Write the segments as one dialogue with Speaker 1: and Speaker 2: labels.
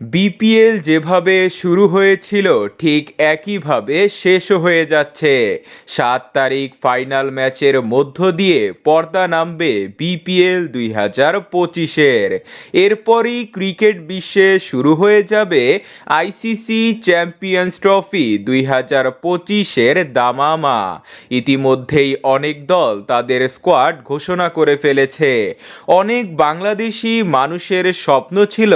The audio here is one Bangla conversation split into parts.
Speaker 1: বিপিএল যেভাবে শুরু হয়েছিল, ঠিক একইভাবে শেষও হয়ে যাচ্ছে। সাত তারিখ ফাইনাল ম্যাচের মধ্য দিয়ে পর্দা নামবে বিপিএল দুই হাজার পঁচিশের। এরপরই ক্রিকেট বিশ্বে শুরু হয়ে যাবে আইসিসি চ্যাম্পিয়ন্স ট্রফি দুই হাজার পঁচিশের দামামা। ইতিমধ্যেই অনেক দল তাদের স্কোয়াড ঘোষণা করে ফেলেছে। অনেক বাংলাদেশি মানুষের স্বপ্ন ছিল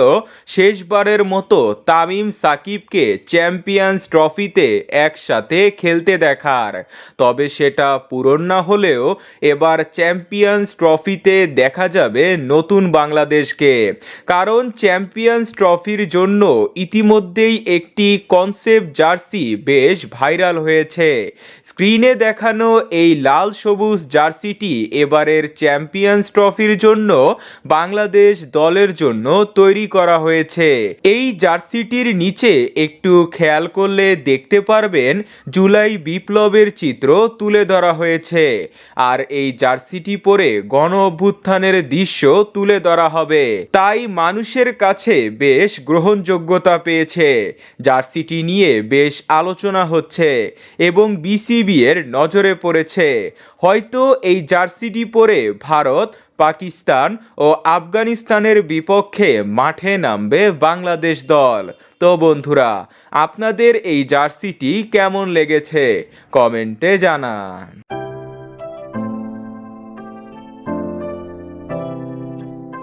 Speaker 1: শেষবারের মতো তামিম সাকিবকে চ্যাম্পিয়ন্স ট্রফিতে একসাথে খেলতে দেখার। তবে সেটা পূরণ না হলেও এবার চ্যাম্পিয়ন্স ট্রফিতে দেখা যাবে নতুন বাংলাদেশকে। কারণ চ্যাম্পিয়ন্স ট্রফির জন্য ইতিমধ্যেই একটি কনসেপ্ট জার্সি বেশ ভাইরাল হয়েছে। স্ক্রিনে দেখানো এই লাল সবুজ জার্সিটি এবারের চ্যাম্পিয়ন্স ট্রফির জন্য বাংলাদেশ দলের জন্য তৈরি করা হয়েছে। এই জার্সিটির নিচে একটু খেয়াল করলে দেখতে পারবেন জুলাই বিপ্লবের চিত্র তুলে ধরা হয়েছে। আর এই জার্সিটি পরে গণ অভ্যুত্থানের দৃশ্য তুলে ধরা হবে। তাই মানুষের কাছে বেশ গ্রহণযোগ্যতা পেয়েছে। জার্সিটি নিয়ে বেশ আলোচনা হচ্ছে এবং বিসিবি এর নজরে পড়েছে। হয়তো এই জার্সিটি পরে ভারত পাকিস্তান ও আফগানিস্তানের বিপক্ষে মাঠে নামবে বাংলাদেশ দল। তো বন্ধুরা, আপনাদের এই জার্সিটি কেমন লেগেছে? কমেন্টে জানান।